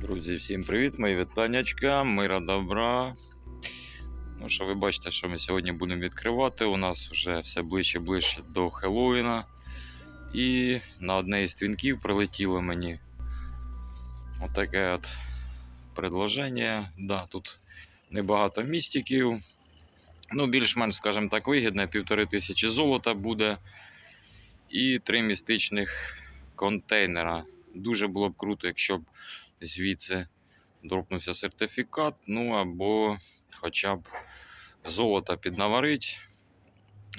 Друзі, всім привіт, мої вітаннячка, мира добра. Ну що, ви бачите, що ми сьогодні будемо відкривати. У нас вже все ближче ближче до Хеллоуіна. І на одне із твінків прилетіло мені отаке от предложення. Да, тут небагато містиків. Ну, більш-менш, скажімо так, вигідне, півтори тисячі золота буде. І три містичних контейнера. Дуже було б круто, якщо б звідси дропнувся сертифікат, ну або хоча б золото піднаварить.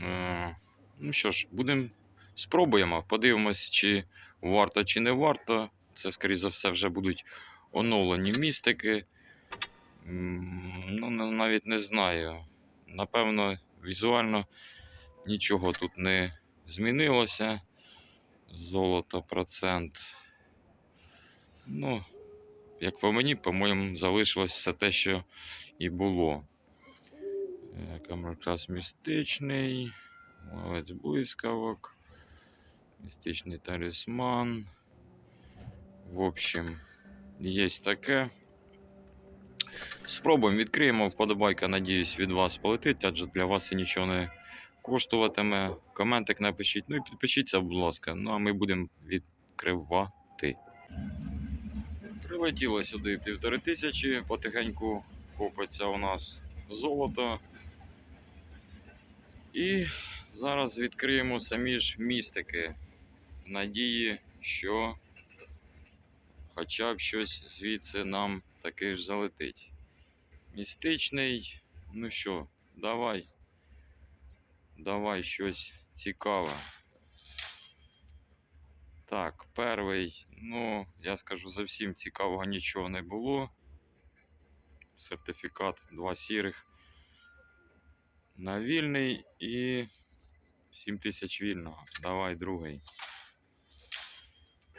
Е, Ну що ж, будемо спробуємо. Подивимось, чи варто, чи не варто. Це, скоріше за все, вже будуть оновлені містики. Ну, навіть не знаю. Напевно, візуально нічого тут не змінилося. Золото процент. Ну, як по мені, по-моєму, залишилось все те, що і було. Е, Камерклас містичний, ловець блискавок, містичний талісман. В общем, є таке. Спробуємо, відкриємо. Вподобайка, надіюсь, від вас полетить, адже для вас це нічого не коштуватиме. Коментик напишіть. Ну і підпишіться, будь ласка. Ну а ми будемо відкривати. Прилетіло сюди півтори тисячі, потихеньку копиться у нас золото. І зараз відкриємо самі ж містики. В надії, що хоча б щось звідси нам таки ж залетить. Містичний, ну що, давай. Давай щось цікаве. Так, перший, ну, я скажу, зовсім цікавого нічого не було. Сертифікат 2 сірих на вільний і 7 тисяч вільного. Давай другий.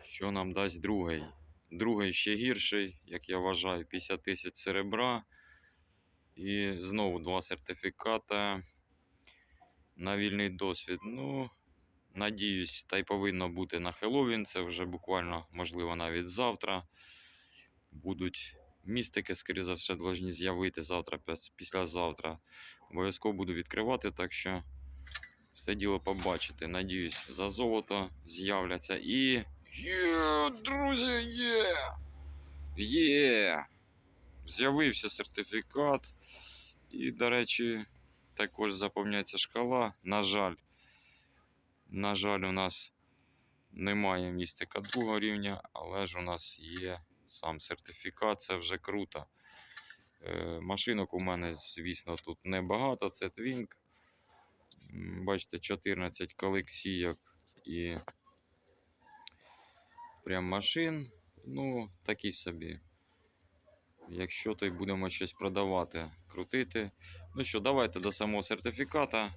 Що нам дасть другий? Другий ще гірший, як я вважаю, 50 тисяч серебра. І знову два сертифіката на вільний досвід. Ну, Надіюсь, та й повинно бути на Хеллоуін. Це вже буквально, можливо, навіть завтра. Будуть містики, скоріше за все, повинні з'явити завтра, післязавтра. Обов'язково буду відкривати, так що все діло побачите. Надіюсь, за золото з'являться і. Є, друзі, є! Є! З'явився сертифікат. І, до речі, також заповняється шкала. На жаль, на жаль, у нас немає містика другого рівня, але ж у нас є сам сертифікат, це вже круто. Е, машинок у мене, звісно, тут небагато. Це Twink. Бачите, 14 колекційок і прям машин. Ну, такі собі. Якщо то й будемо щось продавати, крутити. Ну що, давайте до самого сертифіката.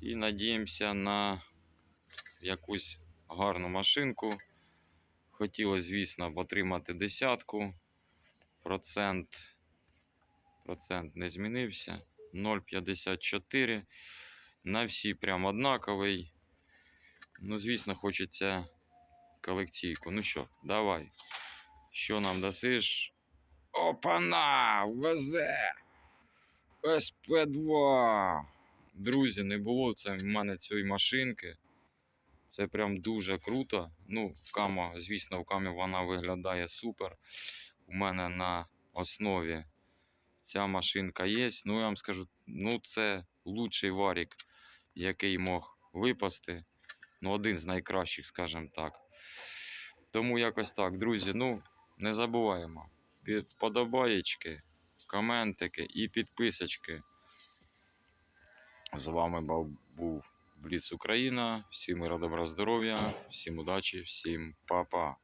І надіємося на якусь гарну машинку. Хотілося, звісно, отримати десятку. Процент, процент не змінився. 0,54. На всі прям однаковий. Ну, звісно, хочеться колекційку. Ну що, давай. Що нам дасиш? Опана! Везе! СП2! Друзі, не було це в мене цієї машинки. Це прям дуже круто. Ну, кама, звісно, в камі вона виглядає супер. У мене на основі ця машинка є. Ну, я вам скажу, ну це лучший варік, який мог випасти. Ну, один з найкращих, скажімо так. Тому якось так, друзі. Ну, не забуваємо. Вподобаєчки, коментики і підписочки. З вами був Бліц Україна. Всім радобра добра, здоров'я, всім удачі, всім па-па.